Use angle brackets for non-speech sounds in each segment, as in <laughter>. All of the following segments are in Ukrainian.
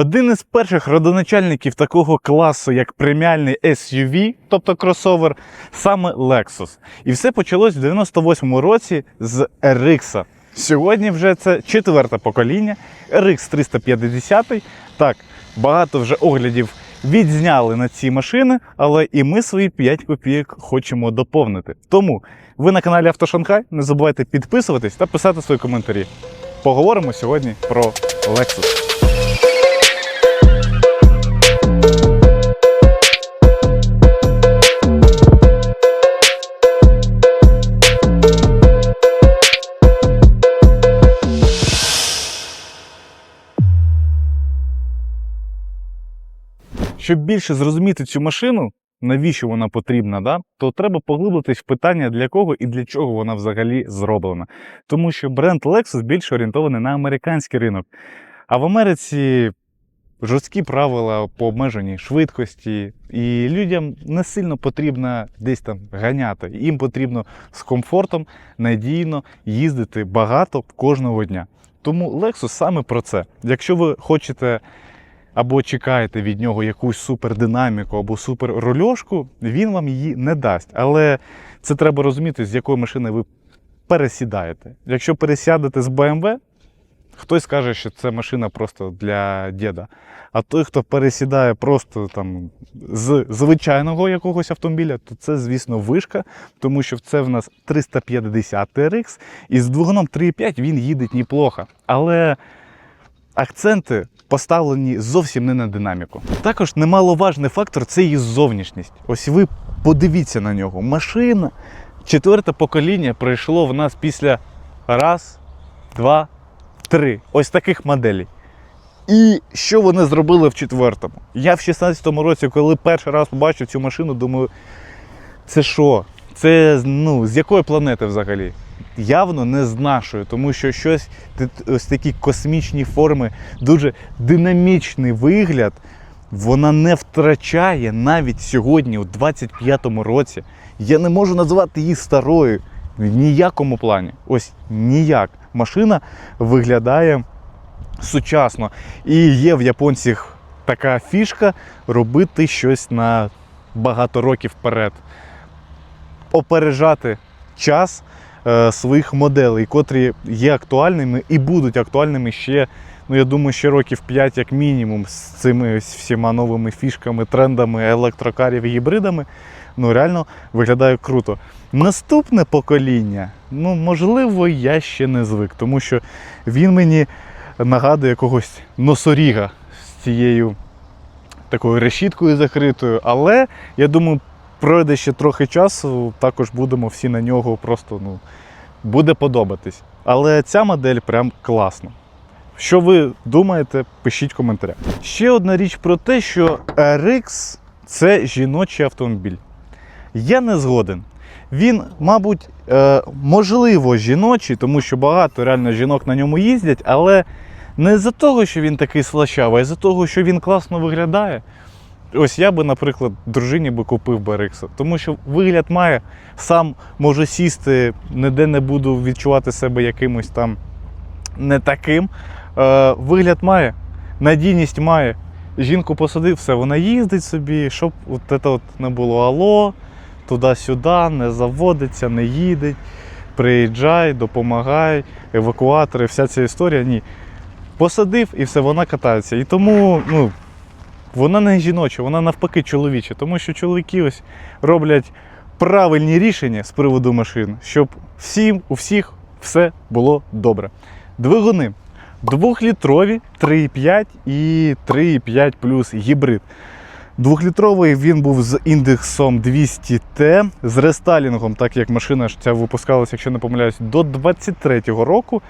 Один із перших родоначальників такого класу, як преміальний SUV, тобто кросовер, саме Lexus. І все почалось в 98-му році з RX. Сьогодні вже це четверте покоління, RX 350. Так, багато вже оглядів відзняли на ці машини, але і ми свої 5 копійок хочемо доповнити. Тому ви на каналі Автошанхай. Не забувайте підписуватись та писати свої коментарі. Поговоримо сьогодні про Lexus. Щоб більше зрозуміти цю машину, навіщо вона потрібна, да, то треба поглибитись в питання, для кого і для чого вона взагалі зроблена. Тому що бренд Lexus більше орієнтований на американський ринок. А в Америці жорсткі правила по обмеженій швидкості, і людям не сильно потрібно десь там ганяти. Їм потрібно з комфортом надійно їздити багато кожного дня. Тому Lexus саме про це. Якщо ви хочете або чекаєте від нього якусь супердинаміку або суперрольошку, він вам її не дасть. Але це треба розуміти, з якої машини ви пересідаєте. Якщо пересядете з BMW, хтось скаже, що це машина просто для діда. А той, хто пересідає просто там з звичайного якогось автомобіля, то це, звісно, вишка, тому що це в нас 350 RX, і з двигуном 3.5 він їде неплохо. Але акценти поставлені зовсім не на динаміку. Також немаловажний фактор це її зовнішність. Ось ви подивіться на нього. Машина, четверте покоління прийшло в нас після раз, два, три. Ось таких моделей. І що вони зробили в четвертому? Я в 16-му році, коли перший раз побачив цю машину, думаю, це що? Це ну, з якої планети взагалі? Явно не з нашої, тому що щось ось такі космічні форми, дуже динамічний вигляд. Вона не втрачає навіть сьогодні, у 25-му році. Я не можу назвати її старою в ніякому плані. Ось ніяк. Машина виглядає сучасно. І є в японців така фішка робити щось на багато років вперед. Опережати час своїх моделей, котрі є актуальними і будуть актуальними ще, ну я думаю, ще років 5 як мінімум з цими всіма новими фішками, трендами електрокарів і гібридами. Ну реально виглядає круто. Наступне покоління, ну можливо, я ще не звик, тому що він мені нагадує якогось носоріга з цією такою решіткою закритою. Але я думаю, пройде ще трохи часу, також будемо всі на нього просто ну, буде подобатись. Але ця модель прям класна. Що ви думаєте, пишіть в коментарях. Ще одна річ про те, що RX це жіночий автомобіль. Я не згоден. Він, мабуть, е, можливо, жіночий, тому що багато реально жінок на ньому їздять, але не з-за того, що він такий слащавий, а з-за того, що він класно виглядає. Ось я би, наприклад, дружині би купив би тому що вигляд має, сам може сісти, ніде не буду відчувати себе якимось там не таким. Е, вигляд має, надійність має. Жінку посадив, все, вона їздить собі, щоб от це от не було ало, туди-сюди, не заводиться, не їде, приїжджай, допомагай, евакуатори, вся ця історія. Ні. Посадив і все, вона катається. І тому ну, вона не жіноча, вона навпаки чоловіча, тому що чоловіки ось роблять правильні рішення з приводу машин, щоб всім, у всіх все було добре. Двигуни. Двохлітрові 3,5 і 3,5 плюс гібрид. Двохлітровий він був з індексом 200T, з рестайлінгом, так як машина ця випускалася, якщо не помиляюсь, до 23-го року.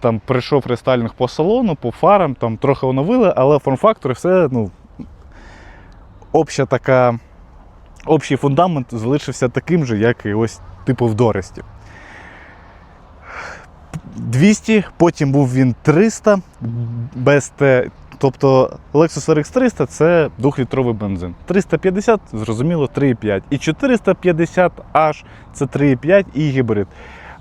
Там прийшов рестайлінг по салону, по фарам, там трохи оновили, але форм-фактор все, ну, обща така, общий фундамент залишився таким же, як і ось типу в Доресті. 200, потім був він 300 без Т. Тобто Lexus RX 300 це 2-літровий бензин. 350, зрозуміло, 3,5. І 450H це 3,5 і гібрид.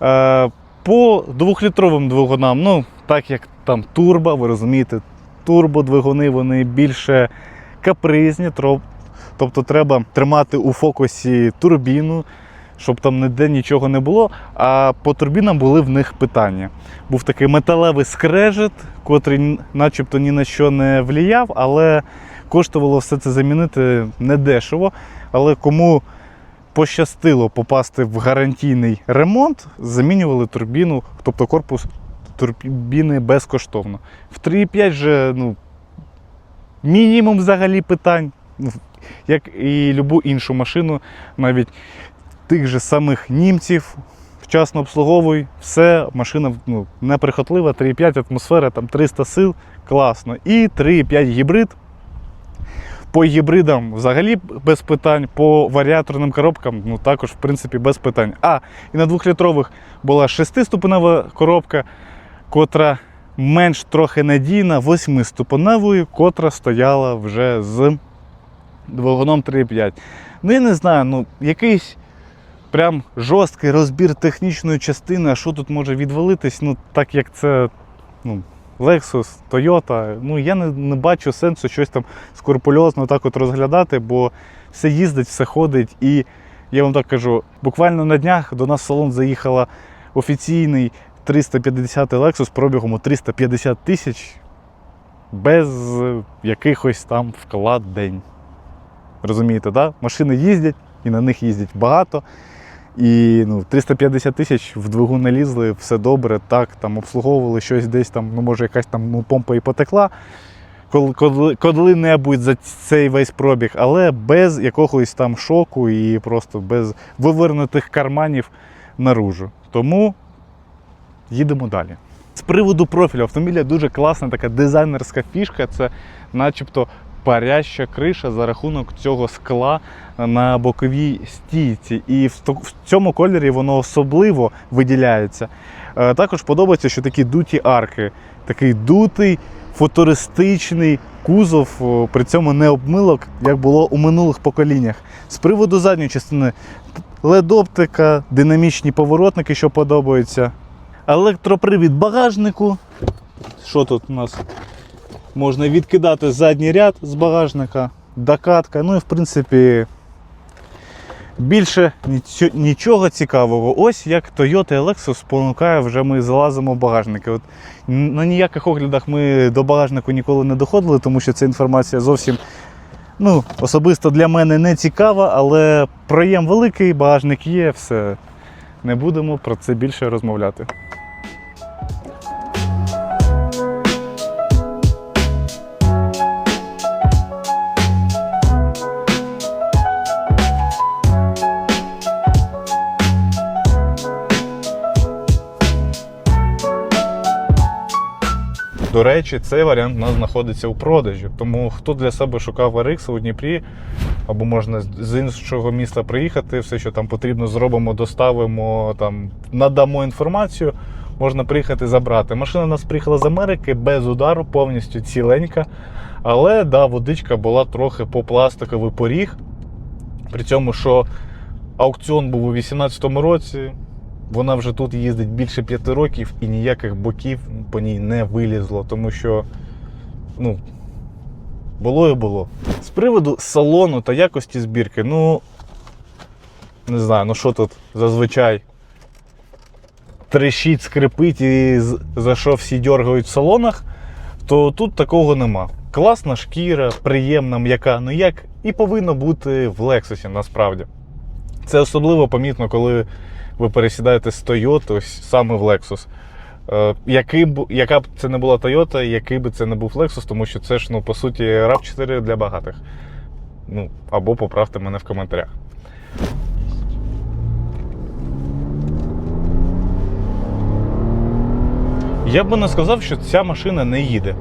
Е, по 2-літровим двигунам, ну, так як там турбо, ви розумієте, турбодвигуни вони більше капризні, тобто треба тримати у фокусі турбіну, щоб там ніде нічого не було. А по турбінам були в них питання. Був такий металевий скрежет, котрий начебто ні на що не вліяв, але коштувало все це замінити недешево. Але кому пощастило попасти в гарантійний ремонт, замінювали турбіну, тобто корпус турбіни безкоштовно. В 3,5 же ну, мінімум взагалі питань, Ну, як і любу іншу машину, навіть тих же самих німців. Вчасно обслуговуй, все, машина ну, неприхотлива, 3,5 атмосфера, там 300 сил, класно. І 3,5 гібрид. По гібридам взагалі без питань, по варіаторним коробкам ну, також, в принципі, без питань. А, і на двохлітрових була 6-ступенева коробка, котра менш трохи надійна, 8-ступеневою, котра стояла вже з двигуном 3,5. Ну, я не знаю, ну, якийсь прям жорсткий розбір технічної частини, а що тут може відвалитись, ну, так як це ну, Lexus, Toyota, ну я не, не бачу сенсу щось там скрупульозно так от розглядати, бо все їздить, все ходить. І я вам так кажу, буквально на днях до нас в салон заїхала офіційний 350 Lexus пробігом у 350 тисяч без якихось там вкладень. Розумієте, да? Машини їздять і на них їздять багато. І ну, 350 тисяч в двигун налізли, все добре, так, там обслуговували щось десь там, ну може якась там ну, помпа і потекла коли- коли- коли-небудь за цей весь пробіг, але без якогось там шоку і просто без вивернутих карманів наружу. Тому їдемо далі. З приводу профілю автомобіля дуже класна така дизайнерська фішка. Це начебто паряща криша за рахунок цього скла на боковій стійці. І в цьому кольорі воно особливо виділяється. Е, Також подобається, що такі дуті арки, такий дутий, футуристичний кузов, при цьому не обмилок, як було у минулих поколіннях. З приводу задньої частини LED-оптика, динамічні поворотники, що подобаються. Електропривід багажнику. Що тут у нас? Можна відкидати задній ряд з багажника, докатка. Ну і в принципі більше нічого цікавого. Ось як Toyota Lexus спонукає, вже ми залазимо в багажники. От на ніяких оглядах ми до багажнику ніколи не доходили, тому що ця інформація зовсім ну, особисто для мене не цікава, але проєм великий, багажник є, все. Не будемо про це більше розмовляти. До речі, цей варіант у нас знаходиться у продажі. Тому хто для себе шукав RX у Дніпрі, або можна з- іншого міста приїхати, все, що там потрібно, зробимо, доставимо, там, надамо інформацію, можна приїхати забрати. Машина у нас приїхала з Америки без удару, повністю ціленька. Але да, водичка була трохи по пластиковий поріг. При цьому, що аукціон був у 2018 році, вона вже тут їздить більше п'яти років і ніяких боків по ній не вилізло, тому що ну, було і було. З приводу салону та якості збірки, ну не знаю, ну що тут зазвичай трещить, скрипить і за що всі дергають в салонах, то тут такого нема. Класна шкіра, приємна, м'яка, ну як і повинно бути в Лексусі насправді. Це особливо помітно, коли ви пересідаєте з Toyota, ось саме в Lexus. Е, який б, яка б це не була Toyota, який би це не був Lexus, тому що це ж, ну, по суті, RAV4 для багатих. Ну, або поправте мене в коментарях. Я би не сказав, що ця машина не їде.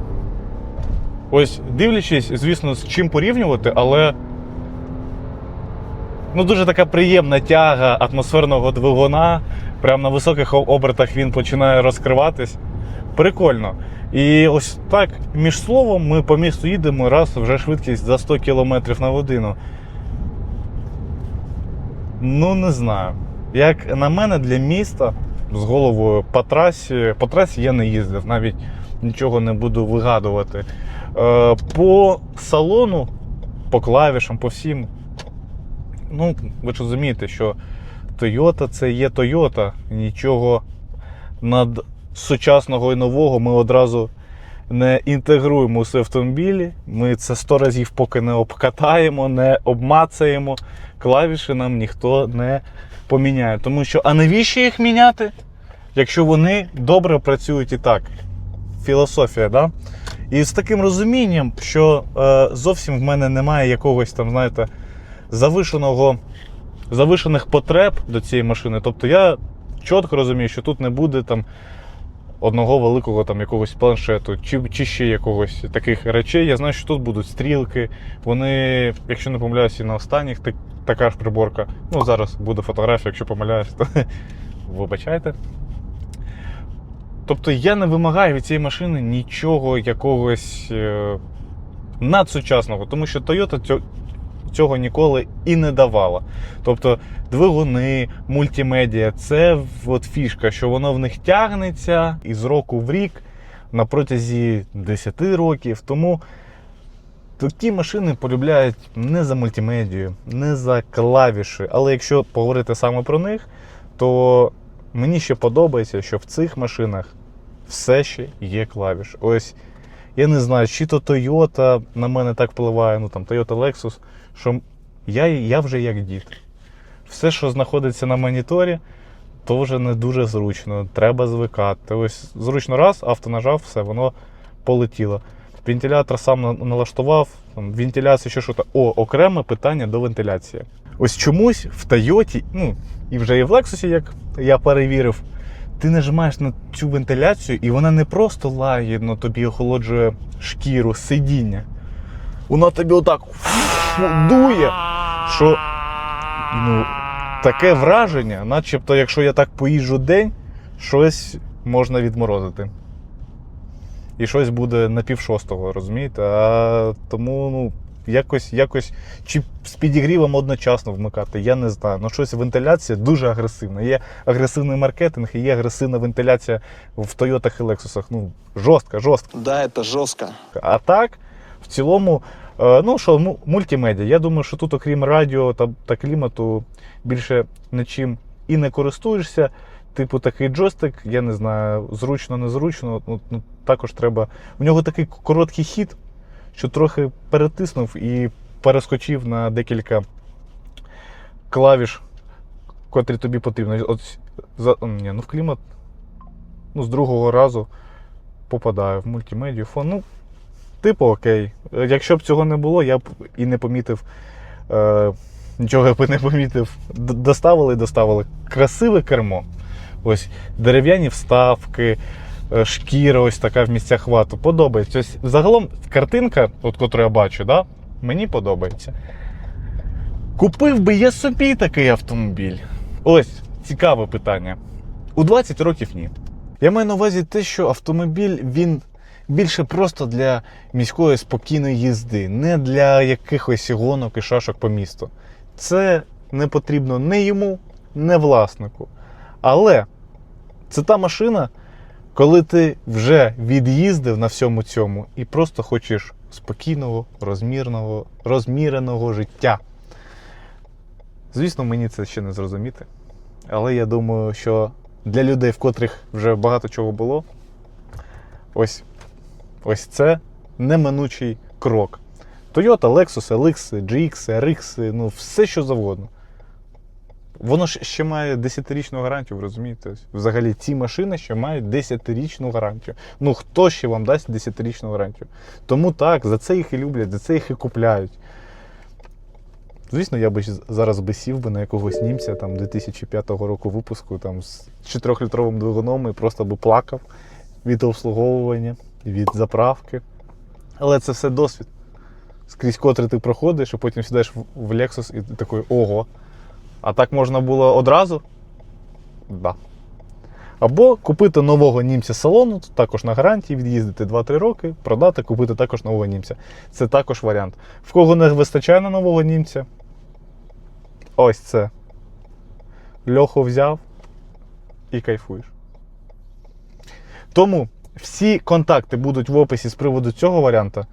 Ось, дивлячись, звісно, з чим порівнювати, але ну, дуже така приємна тяга атмосферного двигуна. Прямо на високих обертах він починає розкриватись. Прикольно. І ось так, між словом, ми по місту їдемо, раз вже швидкість за 100 км на годину. Ну, не знаю. Як на мене, для міста з головою по трасі, по трасі я не їздив. Навіть нічого не буду вигадувати. Е, По салону, по клавішам, по всім. Ну, ви ж розумієте, що Toyota це є Toyota. Нічого над сучасного і нового ми одразу не інтегруємо у свої автомобілі. Ми це 100 разів поки не обкатаємо, не обмацаємо. Клавіші нам ніхто не поміняє. Тому що, а навіщо їх міняти, якщо вони добре працюють і так? Філософія, да? І з таким розумінням, що е, зовсім в мене немає якогось там, знаєте, завишеного, завишених потреб до цієї машини. Тобто я чітко розумію, що тут не буде там одного великого там якогось планшету, чи, чи ще якогось таких речей. Я знаю, що тут будуть стрілки. Вони, якщо не помиляюся, і на останніх так, така ж приборка. Ну, зараз буде фотографія, якщо помиляюсь, то <laughs> вибачайте. Тобто я не вимагаю від цієї машини нічого якогось е, надсучасного, тому що Toyota цього ніколи і не давала. Тобто двигуни, мультимедіа це от фішка, що воно в них тягнеться із року в рік на протязі 10 років. Тому такі машини полюбляють не за мультимедію, не за клавіші. Але якщо поговорити саме про них, то мені ще подобається, що в цих машинах все ще є клавіш. Ось я не знаю, чи то Toyota на мене так впливає, ну там Toyota Lexus, що я, я вже як дід. Все, що знаходиться на моніторі, то вже не дуже зручно. Треба звикати. Ось зручно раз, авто нажав, все, воно полетіло. Вентилятор сам налаштував, там, вентиляція, що що то. О, окреме питання до вентиляції. Ось чомусь в Тойоті, ну і вже і в Лексусі, як я перевірив, ти нажимаєш на цю вентиляцію, і вона не просто лагідно тобі охолоджує шкіру, сидіння. Вона тобі отак дує, що ну, таке враження, начебто, якщо я так поїжджу день, щось можна відморозити. І щось буде на пів шостого, розумієте? А тому, ну, якось, якось, чи з підігрівом одночасно вмикати, я не знаю. Ну, щось вентиляція дуже агресивна. Є агресивний маркетинг і є агресивна вентиляція в Тойотах і Лексусах. Ну, жорстка, жорстка. Да, это жестко. А так, в цілому, е, ну що, мультимедіа. Я думаю, що тут, окрім радіо та, та клімату, більше нічим і не користуєшся. Типу такий джойстик, я не знаю, зручно, незручно. Ну, ну, також треба. У нього такий короткий хід, що трохи перетиснув і перескочив на декілька клавіш, котрі тобі потрібно. От за, ні, ну в клімат, ну, з другого разу попадаю в мультимедію фон. Ну, типу, окей. Якщо б цього не було, я б і не помітив. Е, нічого б не помітив. Доставили і доставили. Красиве кермо. Ось дерев'яні вставки, е, шкіра, ось така в місцях хвату. Подобається. Ось, загалом картинка, от котру я бачу, да, мені подобається. Купив би я собі такий автомобіль. Ось цікаве питання. У 20 років ні. Я маю на увазі те, що автомобіль він більше просто для міської спокійної їзди, не для якихось гонок і шашок по місту. Це не потрібно не йому, не власнику. Але це та машина, коли ти вже від'їздив на всьому цьому і просто хочеш спокійного, розмірного, розміреного життя. Звісно, мені це ще не зрозуміти. Але я думаю, що для людей, в котрих вже багато чого було, ось, ось це неминучий крок. Toyota, Lexus, LX, GX, RX, ну все що завгодно. Воно ж ще має 10-річну гарантію, ви розумієте? Взагалі ці машини ще мають 10-річну гарантію. Ну хто ще вам дасть 10-річну гарантію? Тому так, за це їх і люблять, за це їх і купляють. Звісно, я би зараз би сів би на якогось німця там 2005 року випуску там з 4-літровим двигуном і просто би плакав від обслуговування, від заправки. Але це все досвід. Скрізь котрий ти проходиш, і потім сідаєш в- Lexus і ти такий ого. А так можна було одразу? Да. Або купити нового німця салону, також на гарантії, від'їздити 2-3 роки, продати, купити також нового німця. Це також варіант. В кого не вистачає на нового німця? Ось це. Льоху взяв і кайфуєш. Тому Всі контакти будуть в описі з приводу цього варіанта.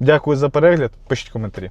Дякую за перегляд. Пишіть коментарі.